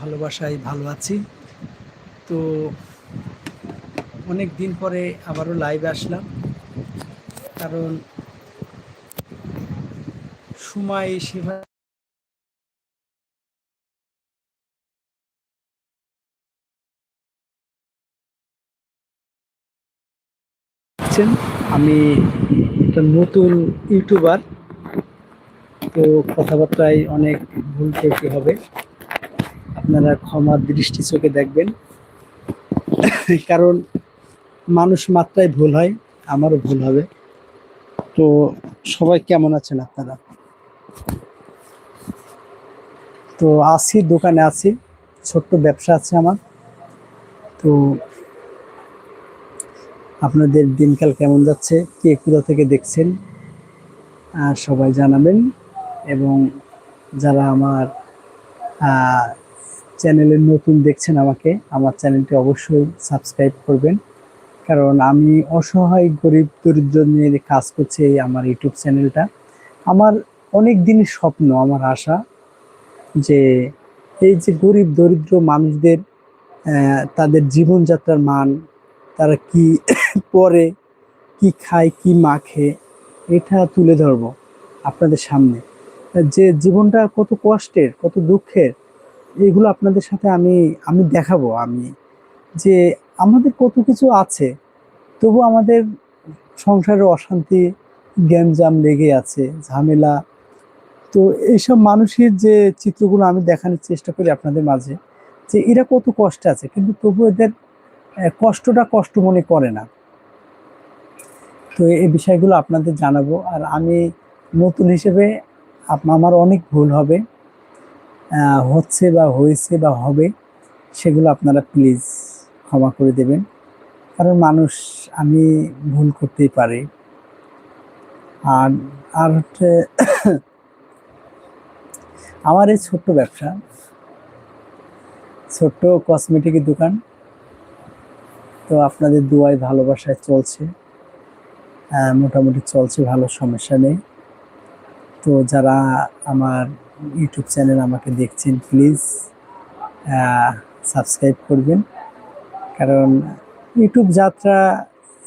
ভালোবাসায় ভালো আছি। তো অনেক দিন পরে আবারও লাইভে আসলাম। কারণ সময় সেভাবে আমি একটা নতুন ইউটিউবার তো কথাবার্তায় অনেক ভুল ত্রুটি হবে। আপনারা ক্ষমার দৃষ্টি চোখে দেখবেন। কারণ মানুষ মাত্রায় ভুল হয় আমারও ভুল হবে। তো সবাই কেমন আছেন আপনারা? তো আছি দোকানে আছি ছোট্ট ব্যবসা আছে আমার। তো আপনাদের দিনকাল কেমন যাচ্ছে কে কোথা থেকে দেখছেন আহ, সবাই জানাবেন। এবং যারা আমার চ্যানেলে নতুন দেখছেন আমাকে, আমার চ্যানেলটি অবশ্যই সাবস্ক্রাইব করবেন। কারণ আমি অসহায়, গরিব, দরিদ্র নিয়ে কাজ করছি এই আমার ইউটিউব চ্যানেলটা, আমার অনেক দিনের স্বপ্ন, আমার আশা যে এই যে গরিব, দরিদ্র মানুষদের তাদের জীবনযাত্রার মান, তারা কি পরে, কি খায়, কি মাখে এটা তুলে ধরবো আপনাদের সামনে। যে জীবনটা কত কষ্টের, কত দুঃখের এগুলো আপনাদের সাথে আমি আমি দেখাবো, আমি যে আমাদের কত কিছু আছে, তবু আমাদের সংসারে অশান্তি, গ্যাঞ্জাম লেগে আছে, ঝামেলা। তো এইসব মানুষের যে চিত্রগুলো আমি দেখানোর চেষ্টা করি আপনাদের মাঝে, যে এরা কত কষ্টে আছে, কিন্তু তবু এদের কষ্টটা কষ্ট মনে করে না। তো এই বিষয়গুলো আপনাদের জানাব, আর আমি নতুন হিসেবে আমার অনেক ভুল হবে। হচ্ছে বা হয়েছে বা হবে, সেগুলো আপনারা প্লিজ ক্ষমা করে দেবেন। কারণ মানুষ, আমি ভুল করতেই পারি। আর আর হচ্ছে আমার এই ছোট্ট ব্যবসা, ছোট্ট কসমেটিকের দোকান, তো আপনাদের দুয়ায় ভালোবাসায় চলছে। মোটামুটি চলছে, ভালো সমস্যা নেই। তো যারা আমার ইউটিউব চ্যানেল আমাকে দেখছেন প্লিজ সাবস্ক্রাইব করবেন। কারণ ইউটিউব যাত্রা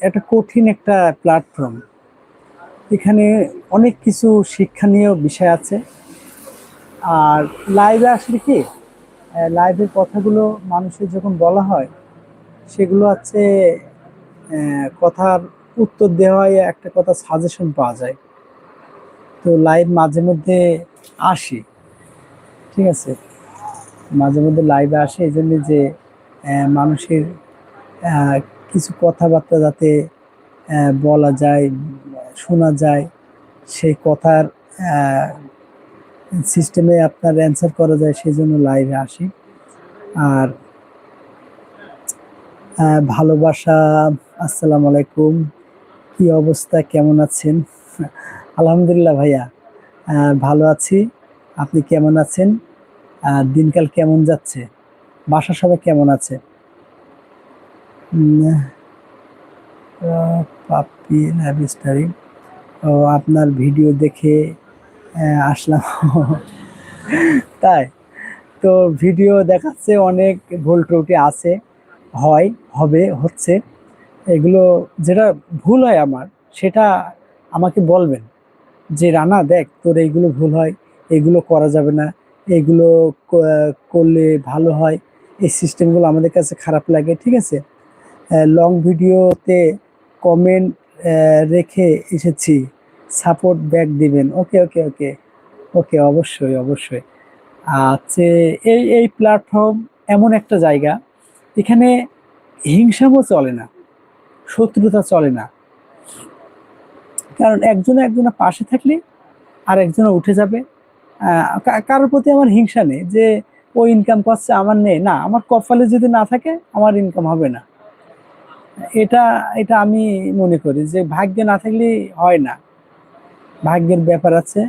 একটা কঠিন একটা প্ল্যাটফর্ম এখানে অনেক কিছু শিক্ষণীয় বিষয় আছে। আর লাইভে আসলে কি লাইভের কথাগুলো মানুষের যখন বলা হয়, সেগুলো হচ্ছে কথার উত্তর দেওয়া হয় একটা কথা সাজেশন পাওয়া যায়। তো লাইভ মাঝে মধ্যে আসি। ঠিক আছে? মাঝে মধ্যে লাইভে আসে এই জন্য যে মানুষের কিছু কথাবার্তা যাতে বলা যায়, শোনা যায় সেই কথার সিস্টেমে আপনার অ্যান্সার করা যায় সেই জন্য লাইভে আসি। আর ভালোবাসা, আসসালামু আলাইকুম, কি অবস্থা, কেমন আছেন? আলহামদুলিল্লাহ ভাইয়া। ভালো আছি। আপনি কেমন আছেন? দিনকাল কেমন যাচ্ছে? বাসা সবাই কেমন আছে? ও, আপনার ভিডিও দেখে আসলাম। তাই। তো ভিডিও দেখাচ্ছে অনেক ভুল ত্রুটি আছে, হয়, হবে, হচ্ছে। এগুলো, যেটা ভুল হয় আমার, সেটা আমাকে বলবেন। যে, রানা, দেখ, তোর এইগুলো ভুল হয় এগুলো করা যাবে না এগুলো করলে ভালো হয়, এই সিস্টেমগুলো আমাদের কাছে খারাপ লাগে। ঠিক আছে? লং ভিডিওতে কমেন্ট রেখে এসেছি। সাপোর্ট ব্যাক দিবেন। ওকে ওকে ওকে ওকে অবশ্যই অবশ্যই। আচ্ছা এই এই প্ল্যাটফর্ম এমন একটা জায়গা, এখানে হিংসামও চলে না, শত্রুতা চলে না। কারণ একজনে একজনের পাশে থাকলে আর একজনে উঠে যাবে। কারোর প্রতি আমার হিংসা নেই যে ও ইনকাম করছে, আমার নেই। না, আমার কপালে যদি না থাকে, আমার ইনকাম হবে না। এটা এটা আমি মনে করি যে ভাগ্যে না থাকলে হয় না। ভাগ্যের ব্যাপার আছে।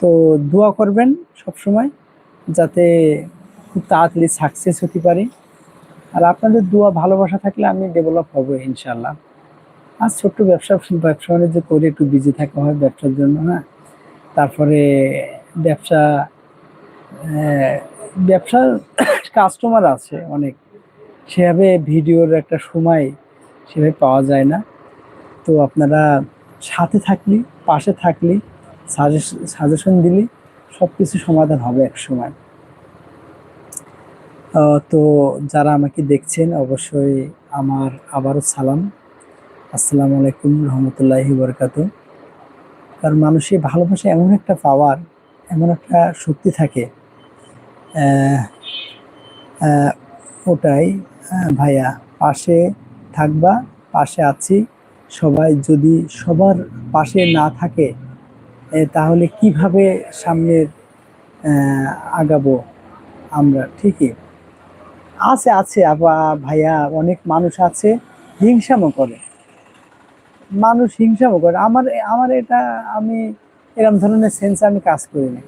তো দোয়া করবেন সব সময় যাতে খুব তাড়াতাড়ি সাকসেস হতে পারি। আর আপনাদের দোয়া ভালোবাসা থাকলে আমি ডেভেলপ হব ইনশাল্লাহ আর ছোট্ট ব্যবসা ব্যবসা বাণিজ্য করে একটু বিজি থাকা হয় ব্যবসার জন্য হ্যাঁ তারপরে ব্যবসা ব্যবসার কাস্টমার আছে অনেক। সেভাবে ভিডিওর একটা সময় সেভাবে পাওয়া যায় না। তো আপনারা সাথে থাকলি, পাশে থাকলি সাজেশন দিলি সব কিছু সমাধান হবে এক সময়। তো যারা আমাকে দেখছেন, অবশ্যই আমার আবারও সালাম। আসসালামু আলাইকুম রহমতুল্লাহি বরকাত কারণ মানুষের ভালোবাসা এমন একটা পাওয়ার এমন একটা শক্তি থাকে ওটাই ভাইয়া, পাশে থাকবা, পাশে আছি। সবাই যদি সবার পাশে না থাকে তাহলে কীভাবে সামনের আগাবো আমরা? ঠিকই। আছে আছে আবা ভাইয়া, অনেক মানুষ আছে, হিংসামও করে। মানুষ হিংসামও করে। আমার আমার এটা আমি এরকম ধরনের সেন্স আমি কাজ করি না।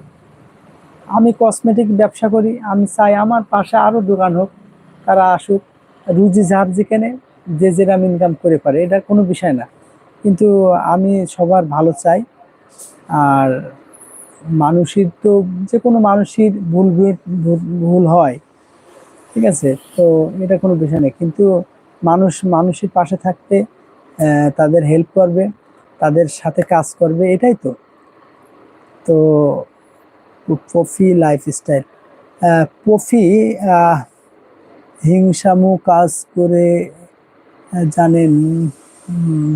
আমি কসমেটিক ব্যবসা করি, আমি চাই আমার পাশে আরও দোকান হোক, তারা আসুক, রুজি যার যেখানে যে যেরাম ইনকাম করে পারে, এটা কোনো বিষয় না। কিন্তু আমি সবার ভালো চাই, আর মানুষের তো যে কোনো মানুষের ভুল ভুল- হয়, ঠিক আছে? তো এটা কোনো বিষয় নেই কিন্তু মানুষ, মানুষের পাশে থাকতে তাদের হেল্প করবে, তাদের সাথে কাজ করবে, এটাই তো। তো, পফি লাইফস্টাইল পফি হিংসামু কাজ করে জানেন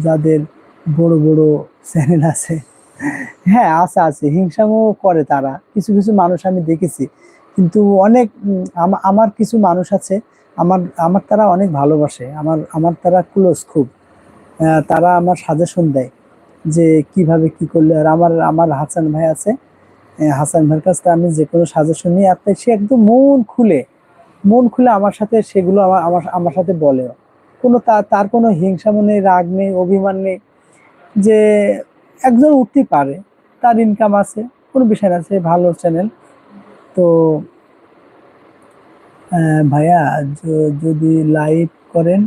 যাদের বড় বড় চ্যানেল আছে। হ্যাঁ আছে আছে হিংসামও করে তারা। কিছু কিছু মানুষ আমি দেখেছি। কিন্তু অনেক আমার কিছু মানুষ আছে, আমার আমার তারা অনেক ভালোবাসে। আমার আমার তারা ক্লোজ খুব। তারা আমার সাজেশন দেয় যে কীভাবে কি করলে, আর আমার আমার হাসান ভাই আছে হাসান ভাইয়ের কাছ থেকে আমি যে কোনো সাজেশন নিয়ে আপনি সে একদম মন খুলে মন খুলে আমার সাথে সেগুলো আমার আমার আমার সাথে বলেও। কোনো তার তার কোনো হিংসা মনে রাগ নেই, অভিমান নেই, যে একজন উঠতেই পারে, তার ইনকাম আছে, কোনো বিষয় সে ভালো চ্যানেল তো ভাইয়া যদি লাইভ করেন,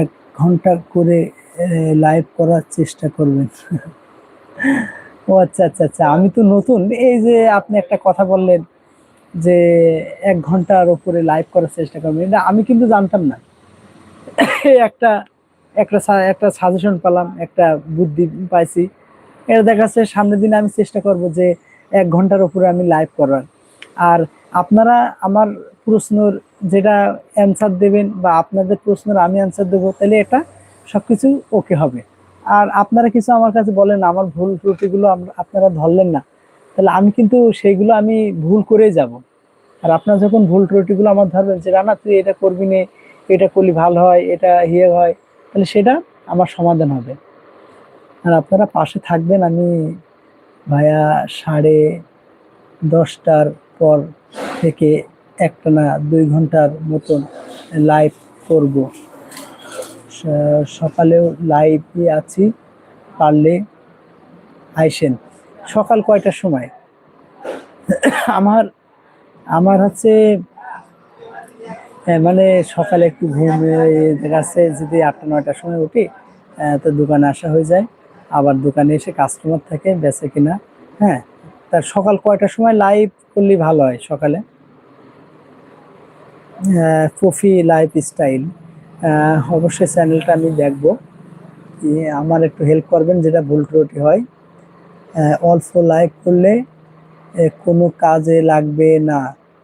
এক ঘণ্টা করে লাইভ করার চেষ্টা করবেন। ও আচ্ছা আচ্ছা আচ্ছা আমি তো নতুন। এই যে আপনি একটা কথা বললেন যে এক ঘণ্টার ওপরে লাইভ করার চেষ্টা করবেন, এটা আমি কিন্তু জানতাম না। একটা একটা একটা সাজেশন পেলাম, একটা বুদ্ধি পাইছি। এটা দেখা যাচ্ছে সামনের দিনে আমি চেষ্টা করব যে এক ঘণ্টার ওপরে আমি লাইভ করার। আর আপনারা আমার প্রশ্নর যেটা অ্যান্সার দেবেন বা আপনাদের প্রশ্নের আমি অ্যান্সার দেবো, তাহলে এটা সব কিছু ওকে হবে। আর আপনারা কিছু আমার কাছে বলেন, আমার ভুল ত্রুটিগুলো আপনারা ধরলেন না, তাহলে আমি কিন্তু সেইগুলো আমি ভুল করেই যাব। আর আপনারা যখন ভুল ত্রুটিগুলো আমার ধরবেন যে, রানা, তুই এটা করবি নে, এটা করলে ভালো হয়, এটা ইয়ে হয় তাহলে সেটা আমার সমাধান হবে। আর আপনারা পাশে থাকবেন আমি ভাইয়া সাড়ে দশটার পর থেকে একটা না দুই ঘণ্টার মতন লাইভ করব। সকালেও লাইভে আছি, পারলে আইসেন। সকাল কয়টার সময়? আমার আমার হচ্ছে মানে সকালে একটু ঘুম যাচ্ছে যদি আটটা, নয়টার সময় উঠি তো দোকানে আসা হয়ে যায়। আবার দোকানে এসে কাস্টমার থাকে, বেচে কিনা হ্যাঁ। তার সকাল কয়টার সময় লাইভ করলে ভালো হয় সকালে? কফি লাইফ স্টাইল অবশ্যই চ্যানেলটা আমি দেখব। আমার একটু হেল্প করবেন যেটা ভুল ত্রুটি হয়। অল্প লাইভ করলে কোনো কাজে লাগবে না।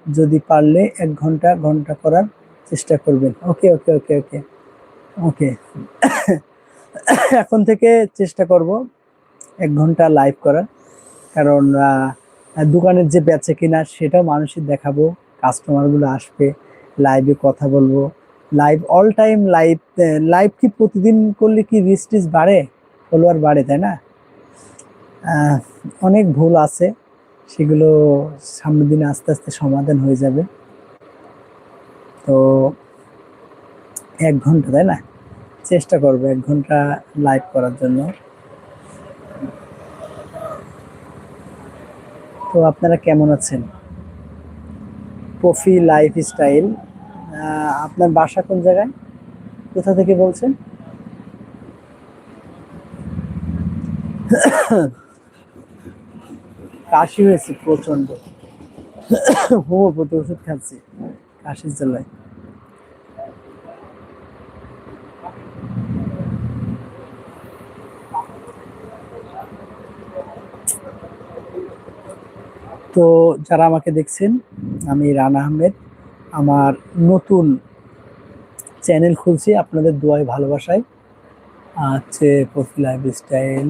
যদি পারলে এক ঘণ্টা ঘণ্টা করার চেষ্টা করবেন। ওকে ওকে ওকে ওকে ওকে। এখন থেকে চেষ্টা করব এক ঘণ্টা লাইভ করার। কারণ দোকানের যে বেচে কিনা, সেটাও মানুষের দেখাবো কাস্টমারগুলো আসবে। লাইভে কথা বলব। Live all time live live কি প্রতিদিন করলে কি রিচ টিচ বাড়ে? ফলোয়ার বাড়ে, তাই না? অনেক ভুল আছে। সেগুলো সামনের দিনে আস্তে আস্তে সমাধান হয়ে যাবে। তো এক ঘণ্টা, তাই না? চেষ্টা করব এক ঘণ্টা লাইভ করার জন্য। তো আপনারা কেমন আছেন? কফি লাইফ স্টাইল আপনার বাসা কোন জায়গায়? কোথা থেকে বলছেন? কাশি হয়েছে প্রচণ্ড হোমিওপ্যাথি ওষুধ খাচ্ছি কাশির জেলায় তো যারা আমাকে দেখছেন, আমি রানা আহমেদ। আমার নতুন চ্যানেল খুলছি আপনাদের দোয়ায় ভালোবাসায়। আছে প্রফি লাইফ স্টাইল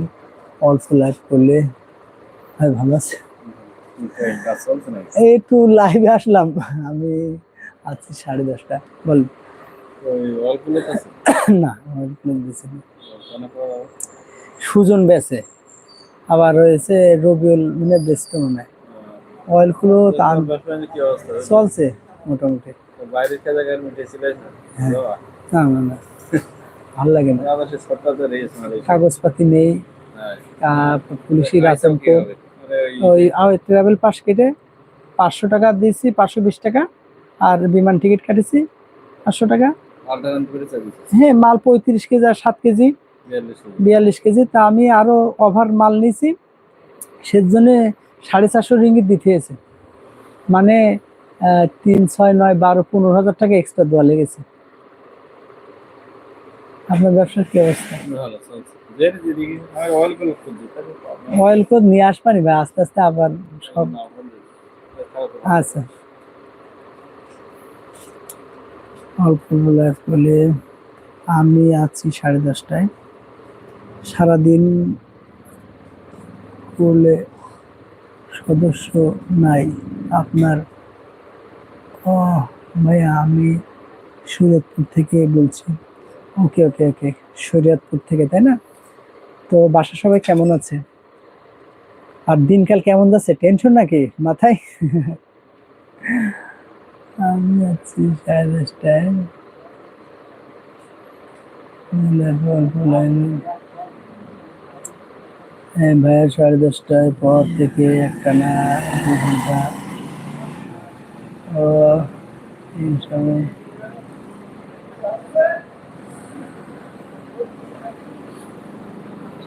অল্প লাইফ করলে। ভাই ভালো আছে? এই একটু লাইভে আসলাম। আমি আছি সাড়ে দশটা। বল? না সুজন বেছে। আবার রয়েছে রবিউল মানে ব্যস্ত মনে হয়। অয়েলগুলো তার? চলছে। মোটামুটি। বাইরের? হ্যাঁ। না না না। ভালো লাগে না। কাগজপাতি নেই। হ্যাঁ। পুলিশের আতঙ্ক? আরে ওই ট্রাভেল পাস কেটে পাঁচশো টাকা দিয়েছি পাঁচশো বিশ টাকা। আর বিমান টিকিট কাটেছি পাঁচশো টাকা। হ্যাঁ মাল পঁয়ত্রিশ কেজি আর সাত কেজি। বিয়াল্লিশ কেজি। তা আমি আরও ওভার মাল নিয়েছি। সেজন্য সাড়ে চারশো রিঙ্গিত দিতে হয়েছে। মানে তিন ছয় নয় বারো পনেরো হাজার টাকা এক্সট্রা দেওয়া লেগেছে। আপনার ব্যবসার কি অবস্থা। অয়েল কোড নিয়ে আসবানি ভাই আস্তে আস্তে আবার সব। আচ্ছা। অল্প লাইফ বলে আমি আছি সাড়ে দশটায়। সারাদিন করলে সদস্য নাই আপনার ও ভাইয়া, আমি সুরতপুর থেকে বলছি। ওকে ওকে ওকে, শরীয়তপুর থেকে, তাই না? তো বাসা সবাই কেমন আছে? আর দিনকাল কেমন যাচ্ছে? টেনশন নাকি মাথায়? আমি আছি সাড়ে দশটায়। হ্যাঁ ভাইয়া, সাড়ে দশটায় পর থেকে একটা না দু ঘণ্টা ও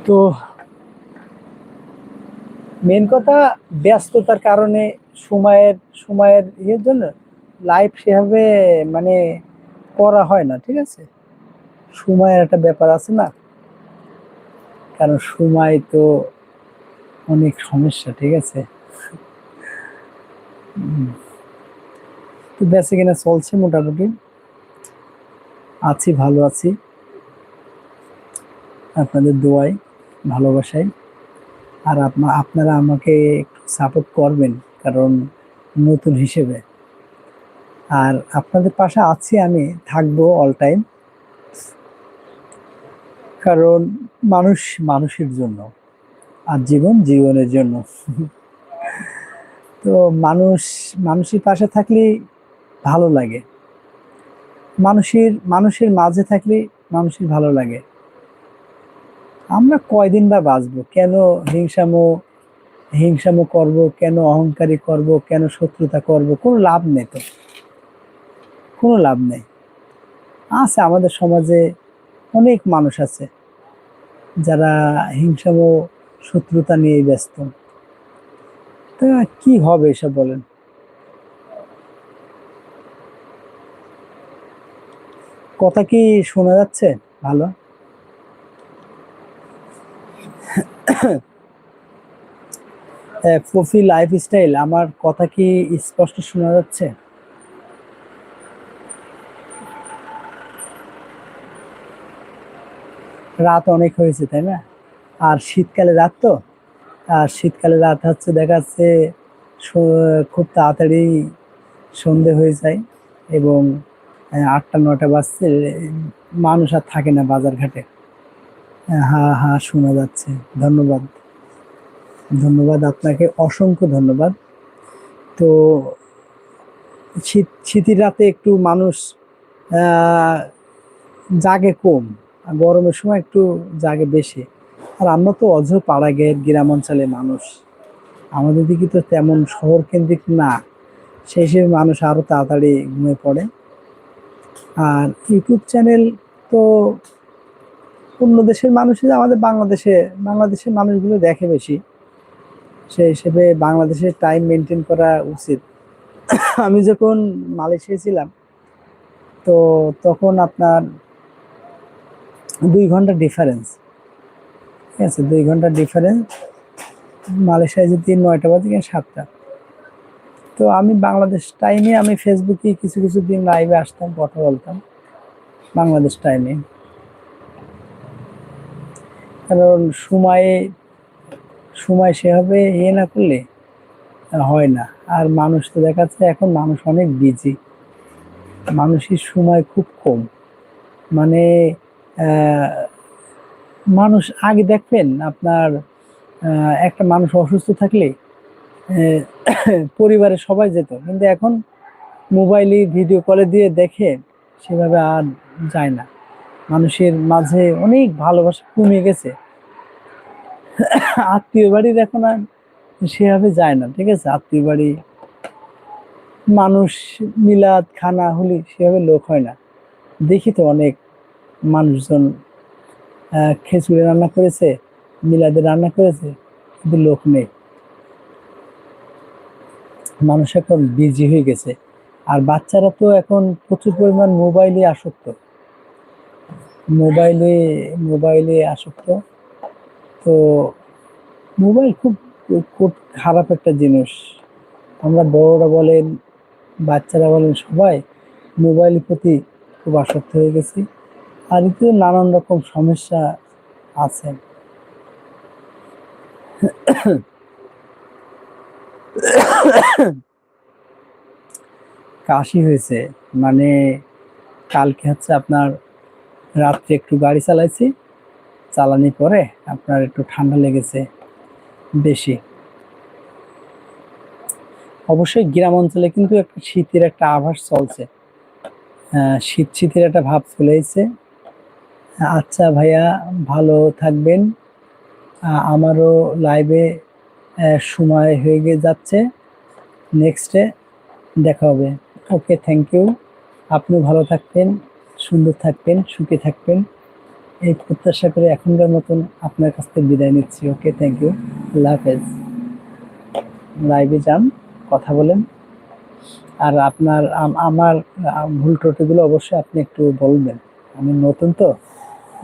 তো মেন কথা ব্যস্ততার কারণে সময়ের সময়ের ইয়ের জন্য লাইফ সেভাবে মানে করা হয় না, ঠিক আছে? সময়ের একটা ব্যাপার আছে না? কারণ সময় তো অনেক সমস্যা, ঠিক আছে? বেঁচে কিনা চলছে মোটামুটি। আছি, ভালো আছি। আপনাদের দোয়ায়, ভালোবাসায়। আর আপনা- আপনারা আমাকে একটু সাপোর্ট করবেন, কারণ নতুন হিসেবে। আর আপনাদের পাশে আছি আমি, থাকব অল টাইম কারণ মানুষ মানুষের জন্য, আর জীবন জীবনের জন্য। তো মানুষ, মানুষের পাশে থাকলে ভালো লাগে। মানুষের মানুষের মাঝে থাকলে মানুষের ভালো লাগে। আমরা কয়দিন বা বাঁচবো? কেন হিংসামো হিংসামো করব? কেন অহংকারী করব? কেন শত্রুতা করব? কোনো লাভ নেই তো। কোনো লাভ নেই। আছে আমাদের সমাজে অনেক মানুষ আছে যারা হিংসামো, শত্রুতা নিয়ে ব্যস্ত। তা কি হবে এসব বলেন? কথা কি শোনা যাচ্ছে? ভালো। কফি লাইফস্টাইল, আমার কথা কি স্পষ্ট শোনা যাচ্ছে? রাত অনেক হয়েছে, তাই না? আর শীতকালে রাত তো? আর শীতকালে রাত হচ্ছে, দেখা যাচ্ছে খুব তাড়াতাড়ি সন্ধে হয়ে যায় এবং আটটা নটা বাজছে, মানুষ আর থাকে না বাজার ঘাটে হা হা শোনা যাচ্ছে। ধন্যবাদ। ধন্যবাদ আপনাকে, অসংখ্য ধন্যবাদ। তো শীত, শীতের রাতে একটু মানুষ জাগে কম গরমের সময় একটু জাগে বেশি। আর আমরা তো অঝ পাড়া গের গ্রাম অঞ্চলে মানুষ। আমাদের দিকে তো তেমন শহর কেন্দ্রিক না। সেই হিসেবে মানুষ আরও তাড়াতাড়ি ঘুমিয়ে পড়ে। আর ইউটিউব চ্যানেল তো অন্য দেশের মানুষই আমাদের বাংলাদেশে, বাংলাদেশের মানুষগুলো দেখে বেশি। সেই হিসেবে বাংলাদেশের টাইম মেনটেন করা উচিত। আমি যখন মালয়েশিয়া ছিলাম, তো তখন আপনার দুই ঘণ্টা ডিফারেন্স ঠিক আছে? দুই ঘণ্টা ডিফারেন্স মালয়েশিয়ায় যদি নয়টা বাজে সাতটা। তো আমি বাংলাদেশ টাইমে আমি ফেসবুকে কিছু কিছু দিন লাইভে আসতাম, কথা বলতাম বাংলাদেশ টাইমে কারণ সময়ে, সময় সেভাবে ইয়ে না করলে হয় না। আর মানুষ তো দেখাচ্ছে, এখন মানুষ অনেক বিজি মানুষের সময় খুব কম। মানে মানুষ আগে দেখবেন আপনার একটা মানুষ অসুস্থ থাকলে আহ, পরিবারের সবাই যেত। কিন্তু এখন মোবাইলে ভিডিও কলে দিয়ে দেখে সেভাবে আর যায় না। মানুষের মাঝে অনেক ভালোবাসা কমে গেছে। আত্মীয় বাড়ির এখন আর সেভাবে যায় না ঠিক আছে? আত্মীয় বাড়ি মানুষ মিলাদ খানা হলি সেভাবে লোক হয় না। দেখি তো অনেক মানুষজন খিচুড়ি রান্না করেছে মিলাদে রান্না করেছে কিন্তু লোক নেই। মানুষ এখন বিজি হয়ে গেছে। আর বাচ্চারা তো এখন প্রচুর পরিমাণ মোবাইলে আসক্ত। মোবাইলে মোবাইলে আসক্ত। তো মোবাইল খুব খুব খারাপ একটা জিনিস। আমরা বড়রা বলেন, বাচ্চারা বলেন, সবাই মোবাইলের প্রতি খুব আসক্ত হয়ে গেছি। আর এতে নানান রকম সমস্যা আছে। কাশি হয়েছে। মানে কালকে হচ্ছে আপনার রাত্রে একটু গাড়ি চালাইছি। চালানোর পরে আপনার একটু ঠান্ডা লেগেছে বেশি। অবশ্যই গ্রাম অঞ্চলে কিন্তু একটা শীতের একটা আভাস চলছে। শীত শীতের একটা ভাব চলে এসেছে। আচ্ছা ভাইয়া, ভালো থাকবেন। আমারও লাইভে সময় হয়ে গিয়ে যাচ্ছে। নেক্সটে দেখা হবে। ওকে থ্যাংক ইউ আপনি ভালো থাকবেন, সুন্দর থাকবেন, সুখে থাকবেন। এই প্রত্যাশা করে এখনকার মতন আপনার কাছ থেকে বিদায় নিচ্ছি। ওকে থ্যাংক ইউ আল্লাহ হাফেজ। লাইভে যান, কথা বলেন। আর আপনার আমার ভুল ত্রুটিগুলো অবশ্যই আপনি একটু বলবেন। আমি নতুন তো,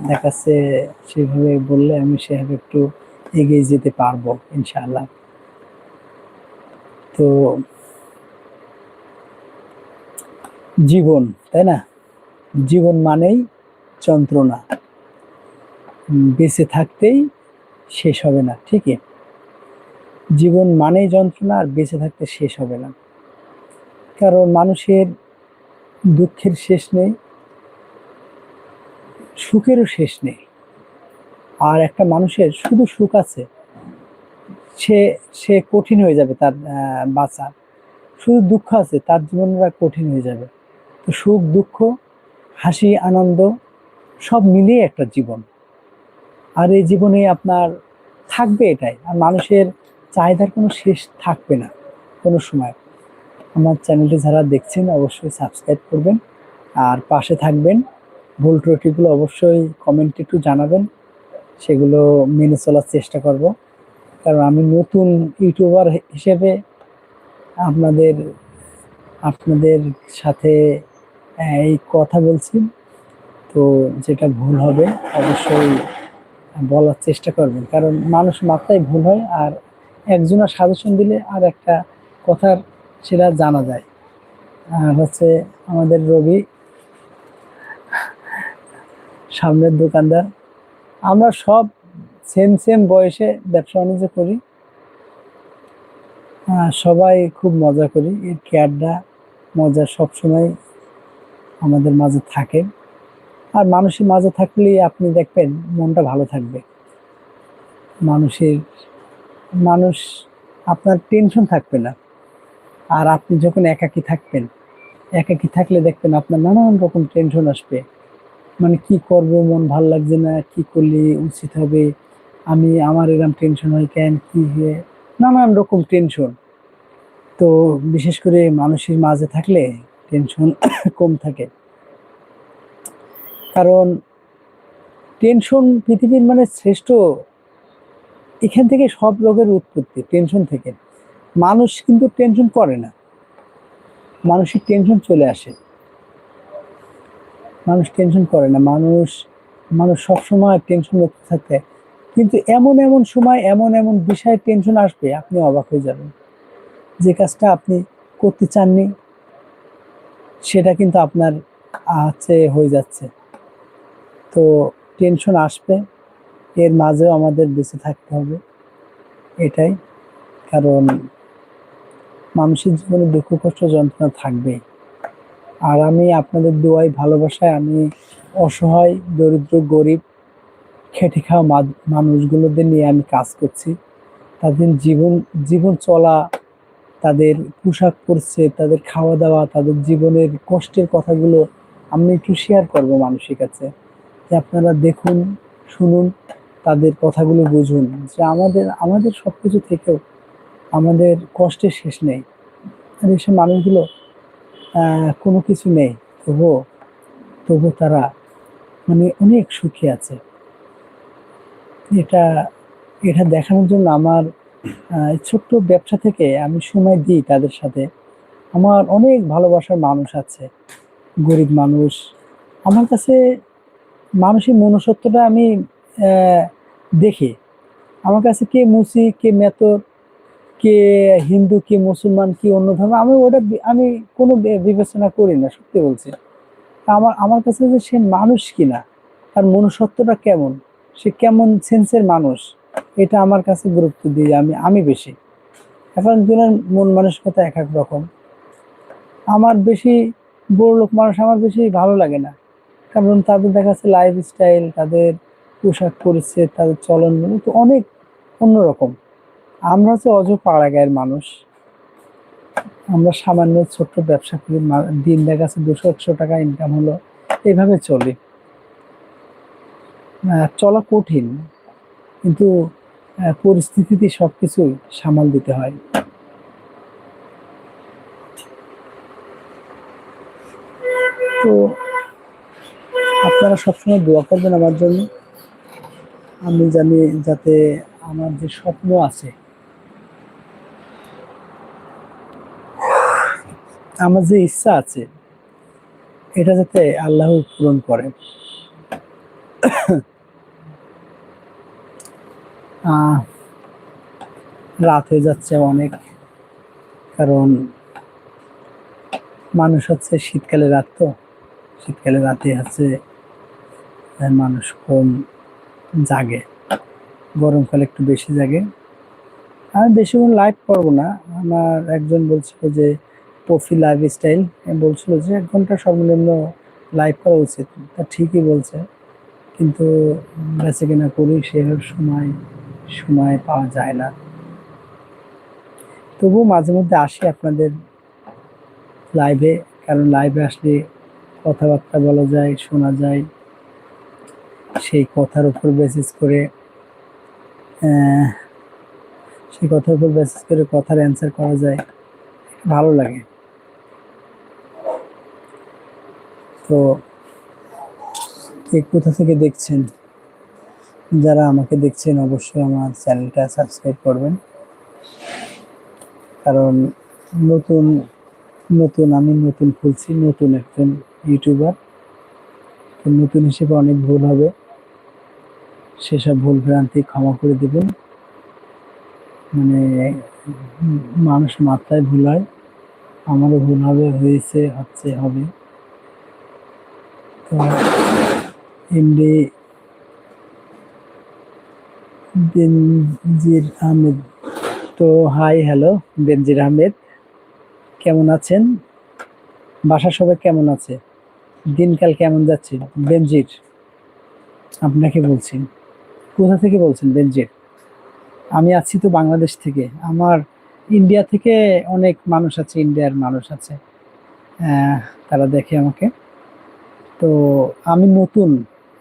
দেখাচ্ছে সেভাবে বললে আমি সেভাবে একটু এগিয়ে যেতে পারব, ইনশাআল্লাহ। তো জীবন, তাই না? জীবন মানেই যন্ত্রণা। বেঁচে থাকতেই শেষ হবে না, ঠিকই। জীবন মানেই যন্ত্রণা, আর বেঁচে থাকতে শেষ হবে না। কারণ মানুষের দুঃখের শেষ নেই, সুখেরও শেষ নেই। আর একটা মানুষের শুধু সুখ আছে সে সে কঠিন হয়ে যাবে তার বাঁচা। শুধু দুঃখ আছে, তার জীবনটা কঠিন হয়ে যাবে। তো সুখ, দুঃখ, হাসি, আনন্দ, সব মিলিয়ে একটা জীবন। আর এই জীবনে আপনার থাকবে এটাই। আর মানুষের চাহিদার কোনো শেষ থাকবে না কোনো সময়। আমার চ্যানেলটি যারা দেখছেন, অবশ্যই সাবস্ক্রাইব করবেন। আর পাশে থাকবেন। ভুল ত্রুটিগুলো অবশ্যই কমেন্টে একটু জানাবেন। সেগুলো মেনে চলার চেষ্টা করব। কারণ আমি নতুন ইউটিউবার হিসেবে আপনাদের আপনাদের সাথে এই কথা বলছি। তো যেটা ভুল হবে, অবশ্যই বলার চেষ্টা করবেন। কারণ মানুষ মাত্রায় ভুল হয় আর একজনের সাজেশন দিলে আর একটা কথার সেটা জানা যায়। আর হচ্ছে আমাদের রবি সামনের দোকানদার, আমরা সব সেম সেম বয়সে ব্যবসা বাণিজ্য করি। সবাই খুব মজা করি। এর কেয়ারটা মজা সবসময় আমাদের মাঝে থাকে। আর মানুষের মাঝে থাকলে আপনি দেখবেন মনটা ভালো থাকবে। মানুষের, মানুষ, আপনার টেনশন থাকবে না। আর আপনি যখন একাকী থাকবেন, একাকী থাকলে দেখবেন আপনার নানান রকম টেনশন আসবে। মানে কি করব, মন ভালো লাগছে না, কি করলে উচিত হবে? আমি, আমার এরকম টেনশন হয়, কেন, কি হয়ে নানান রকম টেনশন তো বিশেষ করে মানুষের মাঝে থাকলে টেনশন কম থাকে। কারণ টেনশন পৃথিবীর মানে শ্রেষ্ঠ, এখান থেকে সব রোগের উৎপত্তি টেনশন থেকে। মানুষ কিন্তু টেনশন করে না। মানুষের টেনশন চলে আসে। মানুষ টেনশন করে না। মানুষ মানুষ সবসময় টেনশন মুক্ত থাকে। কিন্তু এমন এমন সময়, এমন এমন বিষয়ে টেনশন আসবে, আপনি অবাক হয়ে যাবেন। যে কাজটা আপনি করতে চাননি, সেটা কিন্তু আপনার আছে হয়ে যাচ্ছে। তো টেনশন আসবে, এর মাঝেও আমাদের বেঁচে থাকতে হবে, এটাই। কারণ মানুষের জীবনে দুঃখ, কষ্ট, যন্ত্রণা থাকবেই। আর আমি আপনাদের দোয়াই ভালোবাসায় আমি অসহায়, দরিদ্র, গরিব খেটে খাওয়া মানুষগুলোদের নিয়ে আমি কাজ করছি। তাদের জীবন জীবন চলা, তাদের পোশাক পরছে, তাদের খাওয়া দাওয়া তাদের জীবনের কষ্টের কথাগুলো আমি একটু শেয়ার করব মানুষের কাছে। যে আপনারা দেখুন, শুনুন, তাদের কথাগুলো বুঝুন। যে আমাদের আমাদের সব কিছু থেকেও আমাদের কষ্টের শেষ নেই। আর এসব মানুষগুলো কোনো কিছু নেই। তবুও তবু তারা মানে অনেক সুখী আছে। এটা এটা দেখানোর জন্য আমার ছোট্ট ব্যবসা থেকে আমি সময় দিই তাদের সাথে। আমার অনেক ভালোবাসার মানুষ আছে, গরিব মানুষ। আমার কাছে মানুষের মনুষ্যত্বটা আমি দেখি। আমার কাছে কে মুসি, কে মেতর, কে হিন্দু, কে মুসলমান, কি অন্য ধর্ম, আমি ওটা আমি কোনো বিবেচনা করি না, সত্যি বলছি। আমার আমার কাছে যে সে মানুষ কিনা, তার মনুষ্যত্বটা কেমন? সে কেমন সেন্সের মানুষ, এটা আমার কাছে গুরুত্ব দিই আমি আমি বেশি। এখন জনের মন মানসিকতা এক এক রকম। আমার বেশি বড় লোক মানুষ আমার বেশি ভালো লাগে না। কারণ তাদের দেখা যাচ্ছে লাইফ স্টাইল তাদের পোশাক পরিচ্ছেদ, তাদের চলন তো অনেক অন্যরকম। আমরা হচ্ছে অজ পাড়া গায়ের মানুষ। আমরা সামান্য ছোট্ট ব্যবসা করি দিন দেখা যাচ্ছে দুশো, একশো টাকা ইনকাম হলো। এইভাবে চলি। চলা কঠিন, কিন্তু পরিস্থিতিতে সবকিছু সামাল দিতে হয়। তো, আপনারা সবসময় দোয়া করবেন আমার জন্য। আমি জানি যাতে আমার যে স্বপ্ন আছে, আমার যে ইচ্ছা আছে, এটা যাতে আল্লাহ পূরণ করে রাত হয়ে যাচ্ছে অনেক, কারণ মানুষ হচ্ছে শীতকালে রাত তো, শীতকালে রাতে হচ্ছে মানুষ কম জাগে, গরমকালে একটু বেশি জাগে। আমি বেশিক্ষণ লাইভ করব না। আমার একজন বলছিল যে পফি লাইফ স্টাইল বলছিল যে, এক ঘণ্টা সর্বনিম্ন লাইভ করা উচিত। তা ঠিকই বলছে। কিন্তু বেঁচে কিনা করি সেভাবে সময় সময় পাওয়া যায় না। তবুও মাঝে মধ্যে আসি আপনাদের লাইভে কারণ লাইভে আসলে কথাবার্তা বলা যায়, শোনা যায়। সেই কথার উপর বেসিস করে সেই কথার উপর বেসিস করে কথার অ্যান্সার করা যায়। ভালো লাগে। তো কে কোথা থেকে দেখছেন? যারা আমাকে দেখছেন, অবশ্যই আমার চ্যানেলটা সাবস্ক্রাইব করবেন। কারণ নতুন নতুন, আমি নতুন খুলছি, নতুন একজন ইউটিউবার। নতুন হিসেবে অনেক ভুল হবে। সেসব ভুল ভ্রান্তি ক্ষমা করে দেবেন। মানে মানুষ মাত্রায় ভুল হয়। আমারও ভুল হবে, হয়েছে, হচ্ছে, হবে। তো এমডি বেনজির আহমেদ। তো হাই হ্যালো বেনজির আহমেদ। কেমন আছেন? বাসা সবাই কেমন আছে? দিনকাল কেমন যাচ্ছে? বেনজির, আপনাকে বলছি। কোথা থেকে বলছেন বেনজির? আমি আছি তো বাংলাদেশ থেকে। আমার ইন্ডিয়া থেকে অনেক মানুষ আছে, ইন্ডিয়ার মানুষ আছে। তারা দেখে আমাকে। তো আমি নতুন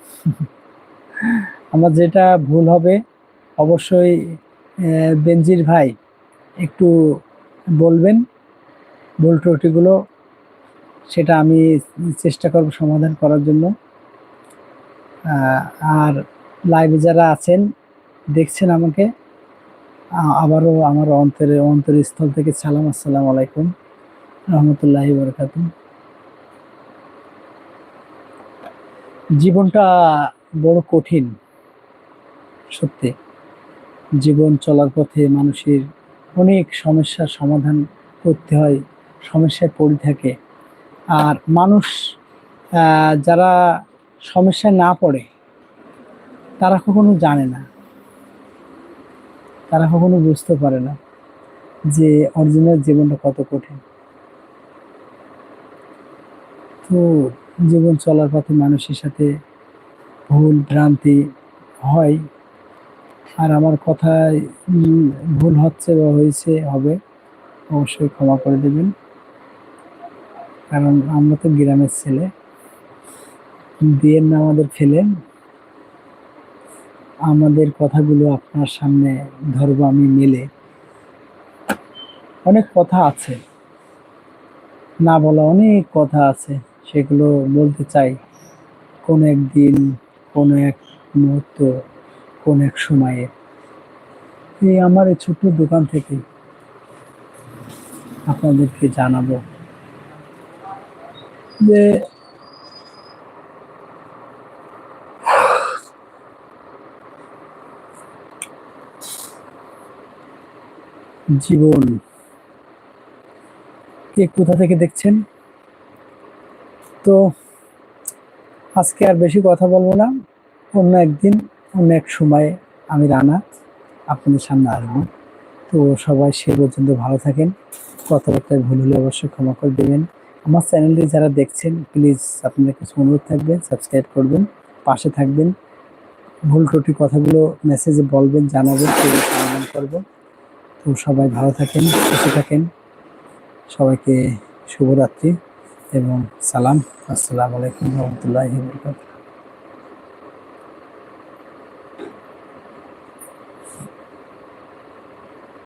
আমার যেটা ভুল হবে, অবশ্যই বেনজির ভাই একটু বলবেন, ভুল ত্রুটিগুলো, সেটা আমি চেষ্টা করব সমাধান করার জন্য। আর লাইভে যারা আছেন, দেখছেন আমাকে আবারও আমার অন্তরে, অন্তরস্থল থেকে সালাম, আসসালামু আলাইকুম, রহমতুল্লাহি বরকাত জীবনটা বড় কঠিন, সত্যি। জীবন চলার পথে মানুষের অনেক সমস্যার সমাধান করতে হয়, সমস্যায় পড়ে থাকে। আর মানুষ যারা সমস্যায় না পড়ে, তারা কখনো জানে না। তারা কখনো বুঝতে পারে না যে অরিজিনাল জীবনটা কত কঠিন। তো জীবন চলার পথে মানুষের সাথে ভুল, ভ্রান্তি হয়। আর আমার কথায় ভুল হচ্ছে বা হয়েছে, হবে, অবশ্যই ক্ষমা করে দেবেন। কারণ আমরা তো গ্রামের ছেলে। বিয়ের না আমাদের ফেলে। আমাদের কথাগুলো আপনার সামনে ধরবো আমি মেলে। অনেক কথা আছে। না বলা অনেক কথা আছে। সেগুলো বলতে চাই। কোন একদিন, কোন এক মুহূর্ত, কোন এক সময়ে। এই আমার এই ছোট্ট দোকান থেকে আপনাদেরকে জানাব যে জীবন, কে কোথা থেকে দেখছেন? তো আজকে আর বেশি কথা বলব না। অন্য একদিন, অন্য এক সময়ে আমি রানা আপনাদের সামনে আসব। তো সবাই সে পর্যন্ত ভালো থাকেন। কথাবার্তায় ভুল হলে অবশ্যই ক্ষমা করে দেবেন। আমার চ্যানেলটি যারা দেখছেন প্লিজ আপনাদের কাছে অনুরোধ থাকবে সাবস্ক্রাইব করবেন, পাশে থাকবেন। ভুল, ত্রুটি কথাগুলো মেসেজে বলবেন, জানাবেন সেগুলো সমাধান করব। তো সবাই ভালো থাকেন, সুস্থ থাকেন। সবাইকে শুভরাত্রি। এবং সালাম। আসসালামু আলাইকুম রহমতুল্লাহ